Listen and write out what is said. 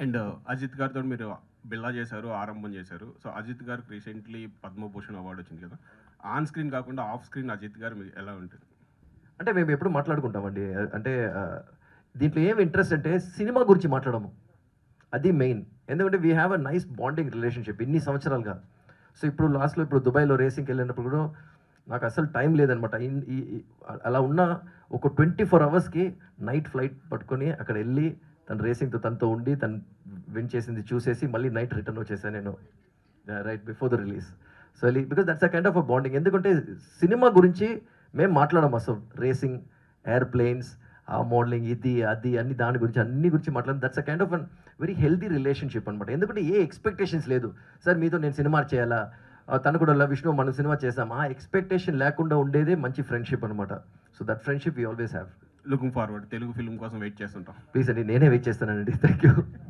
And Ajit గారితో మీరు బిల్లా చేశారు ఆరంభం చేశారు. సో అజిత్ గారికి రీసెంట్లీ పద్మభూషణ్ అవార్డు వచ్చింది కదా. ఆన్ స్క్రీన్ కాకుండా ఆఫ్ స్క్రీన్ అజిత్ గారు మీకు ఎలా ఉంటుంది? అంటే మేము ఎప్పుడు మాట్లాడుకుంటామండి. అంటే దీంట్లో ఏం ఇంట్రెస్ట్ అంటే సినిమా గురించి మాట్లాడము. అది మెయిన్ ఎందుకంటే we have a nice bonding relationship ఇన్ని సంవత్సరాలుగా. సో ఇప్పుడు లాస్ట్లో ఇప్పుడు దుబాయ్లో రేసింగ్కి వెళ్ళినప్పుడు కూడా నాకు అసలు టైం లేదనమాట ఈ- అలా ఉన్న ఒక ట్వంటీ ఫోర్ అవర్స్కి నైట్ ఫ్లైట్ పట్టుకొని అక్కడ వెళ్ళి తను రేసింగ్తో తనతో ఉండి తను విన్ చేసింది చూసేసి మళ్ళీ నైట్ రిటర్న్ వచ్చేసాను నేను right before the release so because that's a kind of a bonding ఎందుకంటే సినిమా గురించి మేము మాట్లాడము అసలు. రేసింగ్ ఎయిర్ప్లేన్స్ ఆ మోడలింగ్ ఇది అది అన్ని దాని గురించి అన్ని గురించి మాట్లాడడం that's a kind of an very healthy relationship అనమాట ఎందుకంటే ఏ ఎక్స్పెక్టేషన్స్ లేదు. సార్ మీతో నేను సినిమా చేయాలా? తను కూడా విష్ణు మనం సినిమా చేసాం ఆ ఎక్స్పెక్టేషన్ లేకుండా ఉండేదే మంచి ఫ్రెండ్షిప్ అనమాట so that friendship you always have looking forward Telugu film కోసం వెయిట్ చేస్తుంటాం. ప్లీజ్ అండి నేనే వెయిట్ చేస్తానండి. Thank you